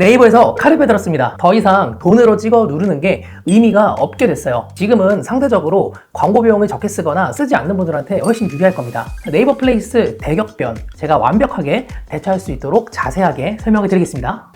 네이버에서 카르페 들었습니다. 더 이상 돈으로 찍어 누르는 게 의미가 없게 됐어요. 지금은 상대적으로 광고 비용을 적게 쓰거나 쓰지 않는 분들한테 훨씬 유리할 겁니다. 네이버 플레이스 대격변 제가 완벽하게 대처할 수 있도록 자세하게 설명을 드리겠습니다.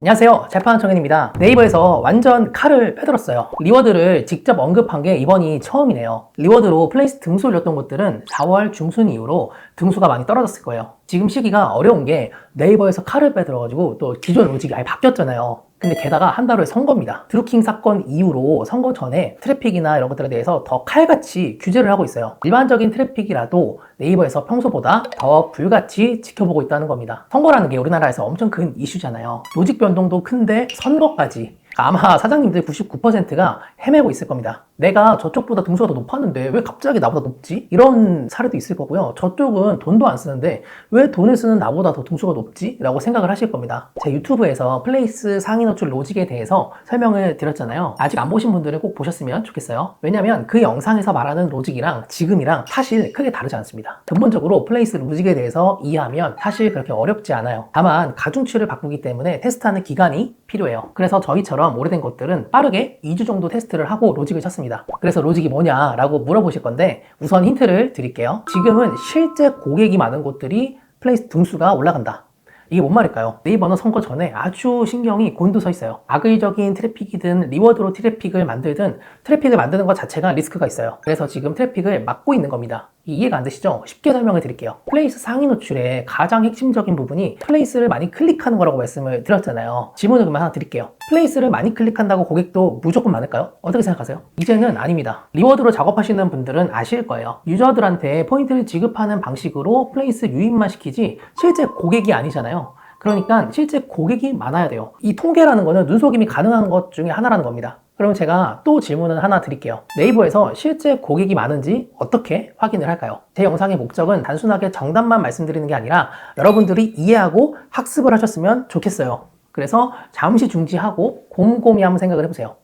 안녕하세요. 재판청년입니다. 네이버에서 완전 칼을 빼들었어요. 리워드를 직접 언급한 게 이번이 처음이네요. 리워드로 플레이스 등수 올렸던 곳들은 4월 중순 이후로 등수가 많이 떨어졌을 거예요. 지금 시기가 어려운 게 네이버에서 칼을 빼들어가지고 또 기존 로직이 아예 바뀌었잖아요. 근데 게다가 한 달 후에 선거입니다. 드루킹 사건 이후로 선거 전에 트래픽이나 이런 것들에 대해서 더 칼같이 규제를 하고 있어요. 일반적인 트래픽이라도 네이버에서 평소보다 더 불같이 지켜보고 있다는 겁니다. 선거라는 게 우리나라에서 엄청 큰 이슈잖아요. 로직 변동도 큰데 선거까지 아마 사장님들 99%가 헤매고 있을 겁니다. 내가 저쪽보다 등수가 더 높았는데 왜 갑자기 나보다 높지? 이런 사례도 있을 거고요. 저쪽은 돈도 안 쓰는데 왜 돈을 쓰는 나보다 더 등수가 높지? 라고 생각을 하실 겁니다. 제 유튜브에서 플레이스 상위 노출 로직에 대해서 설명을 드렸잖아요. 아직 안 보신 분들은 꼭 보셨으면 좋겠어요. 왜냐면 그 영상에서 말하는 로직이랑 지금이랑 사실 크게 다르지 않습니다. 근본적으로 플레이스 로직에 대해서 이해하면 사실 그렇게 어렵지 않아요. 다만 가중치를 바꾸기 때문에 테스트하는 기간이 필요해요. 그래서 저희처럼 오래된 것들은 빠르게 2주 정도 테스트를 하고 로직을 쳤습니다. 그래서 로직이 뭐냐라고 물어보실 건데 우선 힌트를 드릴게요. 지금은 실제 고객이 많은 곳들이 플레이스 등수가 올라간다. 이게 뭔 말일까요? 네이버는 선거 전에 아주 신경이 곤두서 있어요. 악의적인 트래픽이든 리워드로 트래픽을 만들든 트래픽을 만드는 것 자체가 리스크가 있어요. 그래서 지금 트래픽을 막고 있는 겁니다. 이해가 안 되시죠? 쉽게 설명을 드릴게요. 플레이스 상위 노출의 가장 핵심적인 부분이 플레이스를 많이 클릭하는 거라고 말씀을 드렸잖아요. 질문을 그만 하나 드릴게요. 플레이스를 많이 클릭한다고 고객도 무조건 많을까요? 어떻게 생각하세요? 이제는 아닙니다. 리워드로 작업하시는 분들은 아실 거예요. 유저들한테 포인트를 지급하는 방식으로 플레이스 유입만 시키지 실제 고객이 아니잖아요. 그러니까 실제 고객이 많아야 돼요. 이 통계라는 거는 눈속임이 가능한 것 중에 하나라는 겁니다. 그럼 제가 또 질문을 하나 드릴게요. 네이버에서 실제 고객이 많은지 어떻게 확인을 할까요? 제 영상의 목적은 단순하게 정답만 말씀드리는 게 아니라 여러분들이 이해하고 학습을 하셨으면 좋겠어요. 그래서 잠시 중지하고 곰곰이 한번 생각을 해보세요.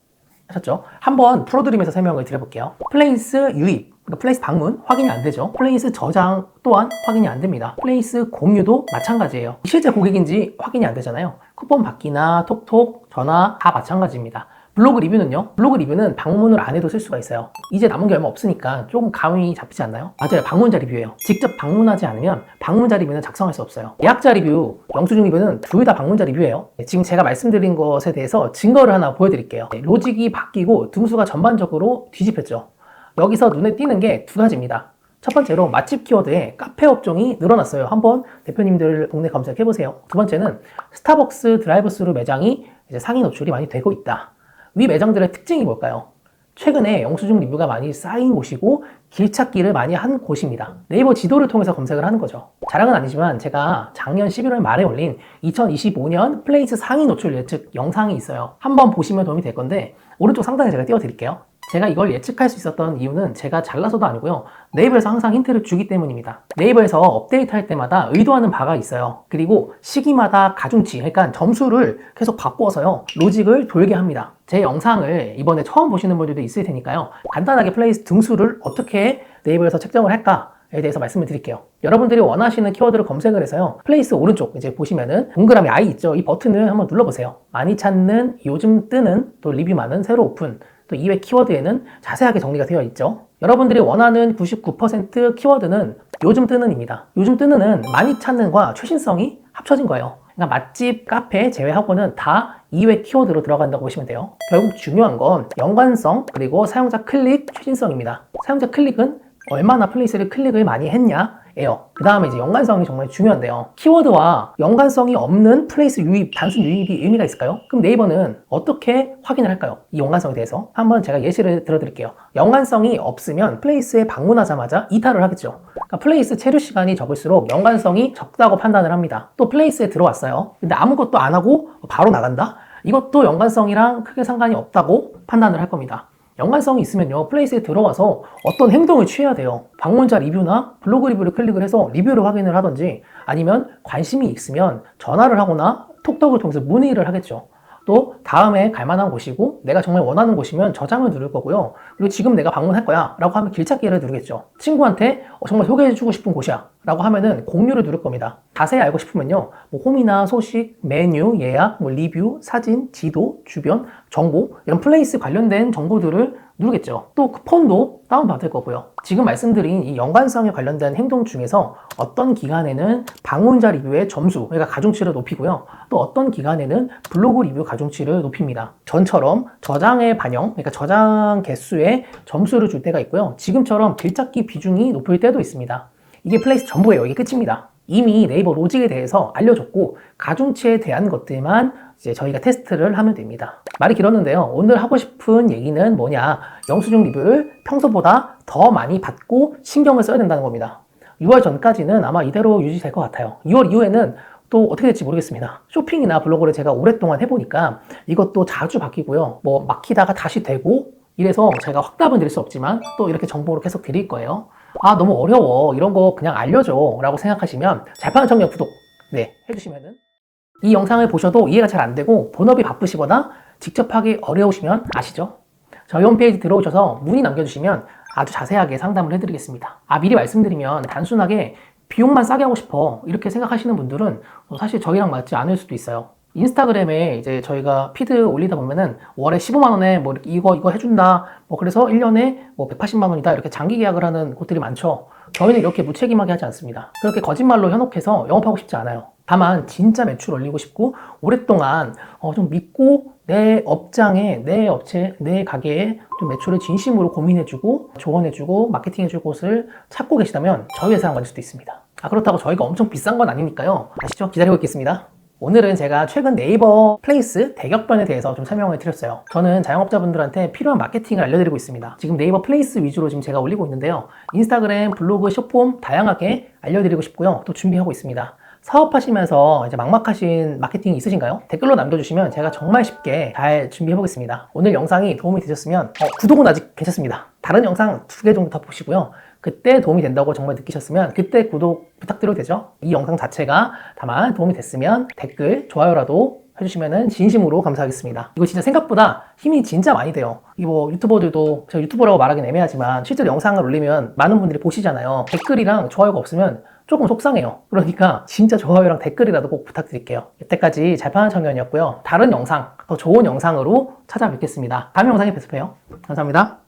하셨죠? 한번 풀어드리면서 설명을 드려볼게요. 플레이스 유입, 그러니까 플레이스 방문 확인이 안 되죠. 플레이스 저장 또한 확인이 안 됩니다. 플레이스 공유도 마찬가지예요. 실제 고객인지 확인이 안 되잖아요. 쿠폰 받기나 톡톡, 전화 다 마찬가지입니다. 블로그 리뷰는요? 블로그 리뷰는 방문을 안 해도 쓸 수가 있어요. 이제 남은 게 얼마 없으니까 조금 감이 잡히지 않나요? 맞아요. 방문자 리뷰예요. 직접 방문하지 않으면 방문자 리뷰는 작성할 수 없어요. 예약자 리뷰, 영수증 리뷰는 둘 다 방문자 리뷰예요. 네, 지금 제가 말씀드린 것에 대해서 증거를 하나 보여드릴게요. 네, 로직이 바뀌고 등수가 전반적으로 뒤집혔죠. 여기서 눈에 띄는 게 두 가지입니다. 첫 번째로 맛집 키워드에 카페 업종이 늘어났어요. 한번 대표님들 동네 검색해 보세요. 두 번째는 스타벅스 드라이브스루 매장이 이제 상위 노출이 많이 되고 있다. 위 매장들의 특징이 뭘까요? 최근에 영수증 리뷰가 많이 쌓인 곳이고 길찾기를 많이 한 곳입니다. 네이버 지도를 통해서 검색을 하는 거죠. 자랑은 아니지만 제가 작년 11월 말에 올린 2025년 플레이스 상위 노출 예측 영상이 있어요. 한번 보시면 도움이 될 건데 오른쪽 상단에 제가 띄워드릴게요. 제가 이걸 예측할 수 있었던 이유는 제가 잘나서도 아니고요. 네이버에서 항상 힌트를 주기 때문입니다. 네이버에서 업데이트 할 때마다 의도하는 바가 있어요. 그리고 시기마다 가중치, 그러니까 점수를 계속 바꿔서요. 로직을 돌게 합니다. 제 영상을 이번에 처음 보시는 분들도 있을 테니까요. 간단하게 플레이스 등수를 어떻게 네이버에서 책정을 할까? 에 대해서 말씀을 드릴게요. 여러분들이 원하시는 키워드를 검색을 해서요. 플레이스 오른쪽 이제 보시면은 동그라미 I 있죠. 이 버튼을 한번 눌러보세요. 많이 찾는, 요즘 뜨는, 또 리뷰 많은, 새로 오픈, 또 이외 키워드에는 자세하게 정리가 되어 있죠. 여러분들이 원하는 99% 키워드는 요즘 뜨는입니다. 요즘 뜨는은 많이 찾는과 최신성이 합쳐진 거예요. 그러니까 맛집, 카페 제외하고는 다 2회 키워드로 들어간다고 보시면 돼요. 결국 중요한 건 연관성 그리고 사용자 클릭 최신성입니다. 사용자 클릭은 얼마나 플레이스를 클릭을 많이 했냐 예요. 그 다음에 이제 연관성이 정말 중요한데요. 키워드와 연관성이 없는 플레이스 유입, 단순 유입이 의미가 있을까요? 그럼 네이버는 어떻게 확인을 할까요? 이 연관성에 대해서. 한번 제가 예시를 들어드릴게요. 연관성이 없으면 플레이스에 방문하자마자 이탈을 하겠죠. 그러니까 플레이스 체류 시간이 적을수록 연관성이 적다고 판단을 합니다. 또 플레이스에 들어왔어요. 근데 아무것도 안 하고 바로 나간다? 이것도 연관성이랑 크게 상관이 없다고 판단을 할 겁니다. 연관성이 있으면요 플레이스에 들어와서 어떤 행동을 취해야 돼요. 방문자 리뷰나 블로그 리뷰를 클릭을 해서 리뷰를 확인을 하든지 아니면 관심이 있으면 전화를 하거나 톡톡을 통해서 문의를 하겠죠. 또 다음에 갈만한 곳이고 내가 정말 원하는 곳이면 저장을 누를 거고요. 그리고 지금 내가 방문할 거야 라고 하면 길찾기를 누르겠죠. 친구한테 어, 정말 소개해주고 싶은 곳이야 라고 하면은 공유를 누를 겁니다. 자세히 알고 싶으면요. 뭐 홈이나 소식, 메뉴, 예약, 뭐 리뷰, 사진, 지도, 주변, 정보 이런 플레이스 관련된 정보들을 누르겠죠. 또 쿠폰도 다운받을 거고요. 지금 말씀드린 이 연관성에 관련된 행동 중에서 어떤 기간에는 방문자 리뷰의 점수, 그러니까 가중치를 높이고요. 또 어떤 기간에는 블로그 리뷰 가중치를 높입니다. 전처럼 저장의 반영, 그러니까 저장 개수에 점수를 줄 때가 있고요. 지금처럼 길찾기 비중이 높을 때도 있습니다. 이게 플레이스 전부예요. 이게 끝입니다. 이미 네이버 로직에 대해서 알려줬고 가중치에 대한 것들만 이제 저희가 테스트를 하면 됩니다. 말이 길었는데요. 오늘 하고 싶은 얘기는 뭐냐? 영수증 리뷰를 평소보다 더 많이 받고 신경을 써야 된다는 겁니다. 6월 전까지는 아마 이대로 유지될 것 같아요. 6월 이후에는 또 어떻게 될지 모르겠습니다. 쇼핑이나 블로그를 제가 오랫동안 해보니까 이것도 자주 바뀌고요. 뭐 막히다가 다시 되고 이래서 제가 확답은 드릴 수 없지만 또 이렇게 정보를 계속 드릴 거예요. 아 너무 어려워 이런 거 그냥 알려줘 라고 생각하시면 청년 구독 네 해주시면은 이 영상을 보셔도 이해가 잘 안 되고 본업이 바쁘시거나 직접 하기 어려우시면 아시죠? 저희 홈페이지 들어오셔서 문의 남겨주시면 아주 자세하게 상담을 해드리겠습니다. 아 미리 말씀드리면 단순하게 비용만 싸게 하고 싶어 이렇게 생각하시는 분들은 사실 저희랑 맞지 않을 수도 있어요. 인스타그램에 이제 저희가 피드 올리다 보면은 월에 15만 원에 뭐 이거 이거 해준다 뭐 그래서 1년에 뭐 180만 원이다 이렇게 장기 계약을 하는 곳들이 많죠. 저희는 이렇게 무책임하게 하지 않습니다. 그렇게 거짓말로 현혹해서 영업하고 싶지 않아요. 다만 진짜 매출 올리고 싶고 오랫동안 어, 좀 믿고 내 업장에 내 업체 내 가게에 좀 매출을 진심으로 고민해주고 조언해주고 마케팅해줄 곳을 찾고 계시다면 저희 회사랑 맞을 수도 있습니다. 아 그렇다고 저희가 엄청 비싼 건 아니니까요. 아시죠? 기다리고 있겠습니다. 오늘은 제가 최근 네이버 플레이스 대격변에 대해서 좀 설명을 드렸어요. 저는 자영업자분들한테 필요한 마케팅을 알려드리고 있습니다. 지금 네이버 플레이스 위주로 지금 제가 올리고 있는데요. 인스타그램, 블로그, 숏폼 다양하게 알려드리고 싶고요. 또 준비하고 있습니다. 사업하시면서 이제 막막하신 마케팅이 있으신가요? 댓글로 남겨주시면 제가 정말 쉽게 잘 준비해 보겠습니다. 오늘 영상이 도움이 되셨으면 어, 구독은 아직 괜찮습니다. 다른 영상 두 개 정도 더 보시고요. 그때 도움이 된다고 정말 느끼셨으면 그때 구독 부탁드려도 되죠? 이 영상 자체가 다만 도움이 됐으면 댓글, 좋아요라도 해주시면 진심으로 감사하겠습니다. 이거 진짜 생각보다 힘이 진짜 많이 돼요. 이거 뭐 유튜버들도 제가 유튜버라고 말하긴 애매하지만 실제로 영상을 올리면 많은 분들이 보시잖아요. 댓글이랑 좋아요가 없으면 조금 속상해요. 그러니까 진짜 좋아요랑 댓글이라도 꼭 부탁드릴게요. 잘 파는 청년이었고요. 다른 영상, 더 좋은 영상으로 찾아뵙겠습니다. 다음 영상에 뵙습해요. 감사합니다.